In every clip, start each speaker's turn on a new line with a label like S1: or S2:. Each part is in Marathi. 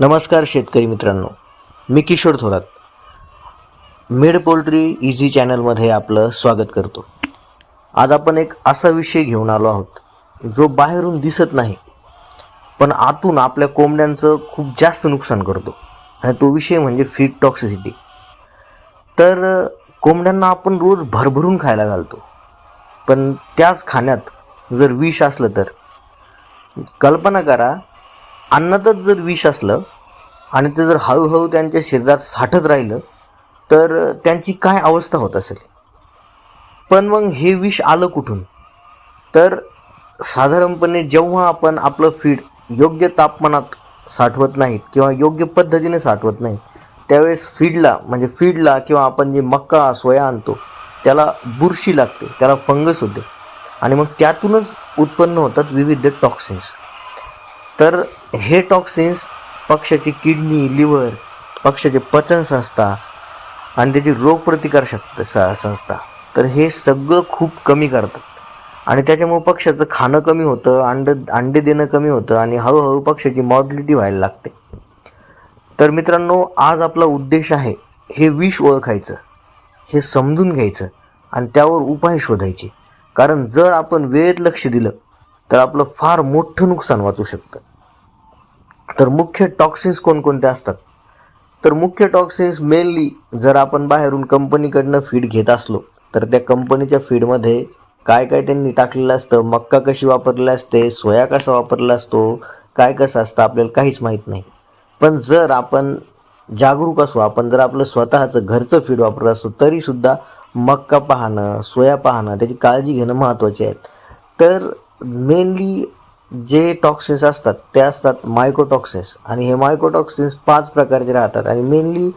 S1: नमस्कार शेतकरी मित्रांनो. मी Kishor Thorat. Made poultry easy चॅनलमध्ये आपलं स्वागत करतो. आज आपण एक असा विषय घेऊन आलो आहोत जो बाहेरून दिसत नाही पण आतून आपल्या कोंबड्यांचं खूप जास्त नुकसान करतो. आणि तो विषय म्हणजे फीड टॉक्सिसिटी तर कोंबड्यांना आपण रोज भरभरून खायला घालतो. पण त्याच खाण्यात जर विष असलं तर कल्पना करा अन्नातच जर विष असलं आणि ते जर हळूहळू त्यांच्या शरीरात साठत राहिलं तर त्यांची काय अवस्था होत असेल? पण मग हे विष आलं कुठून? तर साधारणपणे जेव्हा आपण आपलं फीड योग्य तापमानात साठवत नाहीत किंवा योग्य पद्धतीने साठवत नाही त्यावेळेस फीडला म्हणजे फीडला किंवा आपण जे मक्का सोया आणतो त्याला बुरशी लागते त्याला फंगस होते. आणि मग त्यातूनच उत्पन्न होतात विविध टॉक्सिन्स. तर हे टॉक्सिन्स पक्षाची किडनी लिव्हर पक्षाचे पचन संस्था आणि त्याची रोगप्रतिकार शक्त स- संस्था. तर हे सगळं खूप कमी करतात. आणि त्याच्यामुळे पक्षाचं खाणं कमी होतं अंड अंडे देणं कमी होतं आणि हळूहळू पक्षाची मॉडलिटी व्हायला लागते. तर मित्रांनो आज आपला उद्देश आहे हे विष ओळखायचं हे समजून घ्यायचं आणि त्यावर उपाय शोधायचे. कारण जर आपण वेळेत लक्ष दिलं तर आपलं फार मोठं नुकसान वाचू शकतं. तर मुख्य टॉक्सिन्स कोणकोणते असतात? तर मुख्य टॉक्सिन्स मेनली जर आपण बाहेरून कंपनीकडनं फीड घेत असलो तर त्या कंपनीच्या फीडमध्ये काय काय त्यांनी टाकलेलं असतं? मक्का कशी वापरलेली असते? सोया कसा वापरला असतो? काय कसं असतं? आपल्याला काहीच माहीत नाही. पण जर आपण जागरूक असू आपण जर आपलं स्वतःचं घरचं फीड वापरत असतो तरीसुद्धा मक्का पाहणं सोया पाहणं त्याची काळजी घेणं महत्त्वाचे आहे तर मेनली जे टॉक्सिन्स असतात ते असतात मायकोटॉक्सिन्स आणि हे मायकोटॉक्सिन्स पाच प्रकारचे राहतात. आणि मेनली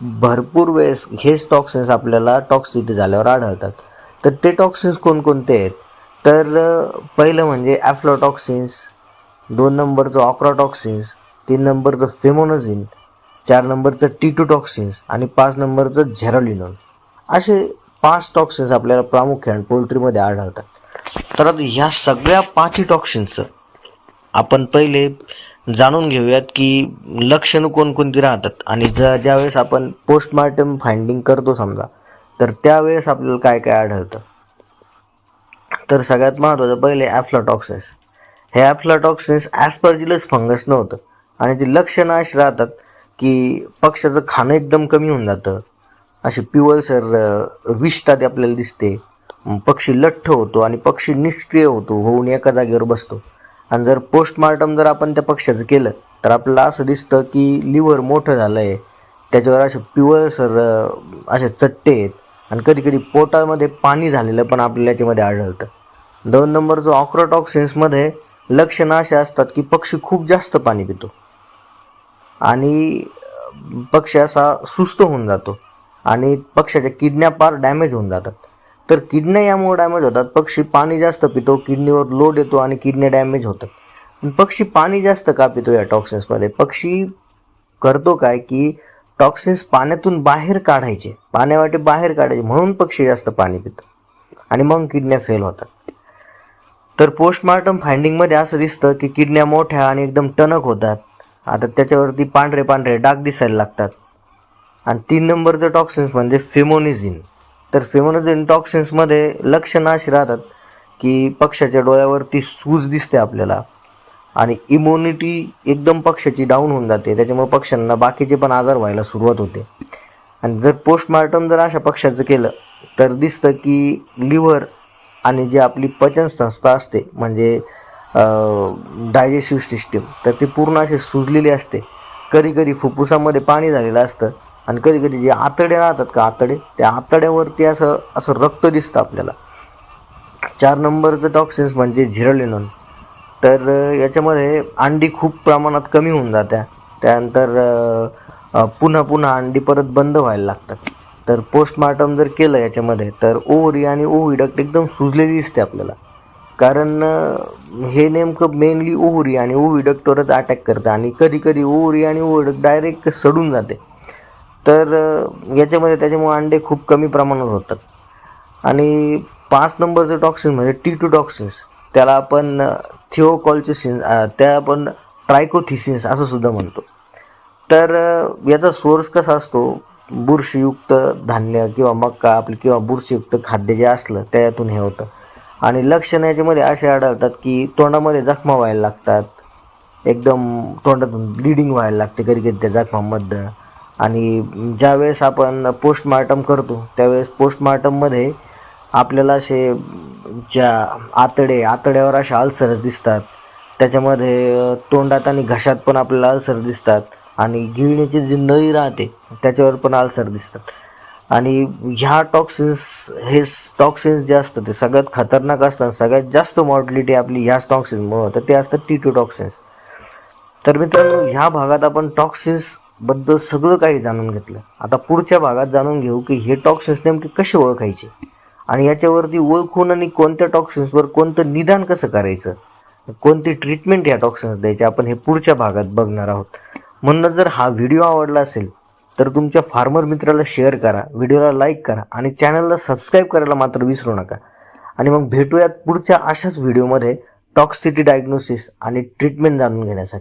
S1: भरपूर वेळेस हेच टॉक्सिन्स आपल्याला टॉक्सिटी झाल्यावर आढळतात. तर ते टॉक्सिन्स कोणकोणते आहेत? तर पहिलं म्हणजे ॲफ्लोटॉक्सिन्स दोन नंबरचं ऑक्रोटॉक्सिन्स तीन नंबरचं फेमोनोझिन चार नंबरचं टिटोटॉक्सिन्स आणि पाच नंबरचं झेरोलिनोन असे पाच टॉक्सिन्स आपल्याला प्रामुख्याने पोल्ट्रीमध्ये आढळतात. तर ह्या सगळ्या पाचही टॉक्सिन्सचं आपण पहिले जाणून घेऊयात की लक्षणं कोणकोणती राहतात. आणि ज्या ज्यावेळेस आपण पोस्टमार्टम फाइंडिंग करतो समजा तर त्यावेळेस आपल्याला काय काय आढळतं? तर सगळ्यात महत्त्वाचं पहिले ॲफ्लाटॉक्सिन्स हे ॲफ्लाटॉक्सिन्स ॲस्पर्जिलस फंगस नव्हतं. आणि जी लक्षणं अशी राहतात की पक्षाचं खाणं एकदम कमी होऊन जातं. अशी पिवळसर अं, ते आपल्याला दिसते. पक्षी लठ्ठ होतो आणि पक्षी निष्क्रिय होतो होऊन एका जागेवर बसतो. आणि जर पोस्टमार्टम जर आपण त्या पक्ष्याचं केलं तर आपल्याला असं दिसतं की लिव्हर मोठं झालं आहे त्याच्यावर असे पिवळसर असे चट्टे आहेत. आणि कधी कधी पोटामध्ये पाणी झालेलं पण आपल्याला याच्यामध्ये आढळतं. दोन नंबर जो ऑक्रोटॉक्सिन्समध्ये लक्षणं असे असतात की पक्षी खूप जास्त पाणी पितो. आणि पक्षी असा सुस्त होऊन जातो. आणि पक्षाच्या किडन्या पार डॅमेज होऊन जातात. तर किडन्या यामुळे डॅमेज होतात. पक्षी पाणी जास्त पितो किडनीवर लोड येतो आणि किडन्या डॅमेज होतात. पक्षी पाणी जास्त का पितो या टॉक्सिन्समध्ये पक्षी करतो काय की टॉक्सिन्स पाण्यातून बाहेर काढायचे. पाण्यावाटे बाहेर काढायचे. म्हणून पक्षी जास्त पाणी पितो. आणि मग किडन्या फेल होतात. तर पोस्टमार्टम फाइंडिंगमध्ये असं दिसतं की किडन्या मोठ्या आणि एकदम टणक होतात. आता त्याच्यावरती पांढरे पांढरे डाग दिसायला लागतात. आणि तीन नंबरचं टॉक्सिन्स म्हणजे फेमोनिझिन तर फेमोनोजेन टॉक्सिन्समध्ये लक्षणं अशी राहतात की पक्षाच्या डोळ्यावरती सूज दिसते आपल्याला. आणि इम्युनिटी एकदम पक्षाची डाऊन होऊन जाते. त्याच्यामुळे पक्ष्यांना बाकीचे पण आजार व्हायला सुरुवात होते. आणि जर पोस्टमार्टम जर अशा पक्षाचं केलं तर दिसतं की लिव्हर आणि जी आपली पचन संस्था असते म्हणजे डायजेस्टिव्ह सिस्टीम तर ती पूर्ण अशी सुजलेली असते. कधी कधी फुफ्फुसामध्ये पाणी झालेलं असतं. आणि कधी कधी जे आतडे राहतात का आतडे त्या आतड्यावरती असं असं रक्त दिसतं आपल्याला. चार नंबरचं टॉक्सिन्स म्हणजे झिरलिनॉन. तर याच्यामध्ये अंडी खूप प्रमाणात कमी होऊन जात्या. त्यानंतर पुन्हा पुन्हा अंडी परत बंद व्हायला लागतात. तर पोस्टमार्टम जर केलं याच्यामध्ये तर ओव्हरी आणि ओव्हिडक्ट एकदम सुजलेली दिसते आपल्याला. कारण हे नेमकं मेनली ओव्हरी आणि ओव्हिडक्टवरच अटॅक करतं आणि कधी कधी ओव्हरी आणि ओव्हिडक्ट डायरेक्ट सडून जाते. तर याच्यामध्ये त्याच्यामुळे अंडे खूप कमी प्रमाणात होतात. आणि पाच नंबरचं टॉक्सिन म्हणजे टी टू टॉक्सिन्स त्याला आपण थिओकॉलचे त्या आपण ट्रायकोथिसिन्स असं सुद्धा म्हणतो. तर याचा सोर्स कसा असतो? बुरशीयुक्त धान्य किंवा मका आपली किंवा बुरशीयुक्त खाद्य जे असलं त्यातून हे होतं. आणि लक्षणं याच्यामध्ये असे आढळतात की तोंडामध्ये जखमा व्हायला लागतात. एकदम तोंडातून ब्लिडिंग व्हायला लागते कधी कधी त्या जखमामध्ये आणि ज्यावेळेस आपण पोस्टमार्टम करतो त्यावेळेस पोस्टमार्टममध्ये आपल्याला असे ज्या आतडे आतड्यावर असे अल्सरस दिसतात. त्याच्यामध्ये तोंडात आणि घशात पण आपल्याला अल्सर दिसतात. आणि गिळण्याची जी नळी राहते त्याच्यावर पण अल्सर दिसतात. आणि ह्या टॉक्सिन्स हे टॉक्सिन्स जे असतात ते सगळ्यात खतरनाक असतात सगळ्यात जास्त मॉर्टिलिटी आपली ह्याच टॉक्सिन्समुळे होतं ते असतात टी टू टॉक्सिन्स तर मित्रांनो ह्या भागात आपण टॉक्सिन्स बद्दल सगळं काही जाणून घेतलं. आता पुढच्या भागात जाणून घेऊ की हे टॉक्सिन्स नेमके कसे ओळखायचे? आणि याच्यावरती ओळखून आणि कोणत्या टॉक्सिन्सवर कोणतं निदान कसं करायचं? कोणती ट्रीटमेंट या टॉक्सिन्स द्यायची? आपण हे पुढच्या भागात बघणार आहोत. म्हणून जर हा व्हिडिओ आवडला असेल तर तुमच्या फार्मर मित्राला शेअर करा व्हिडिओला लाईक करा आणि चॅनलला सबस्क्राईब करायला मात्र विसरू नका. आणि मग भेटूयात पुढच्या अशाच व्हिडिओमध्ये टॉक्सिटी डायग्नोसिस आणि ट्रीटमेंट जाणून घेण्यासाठी.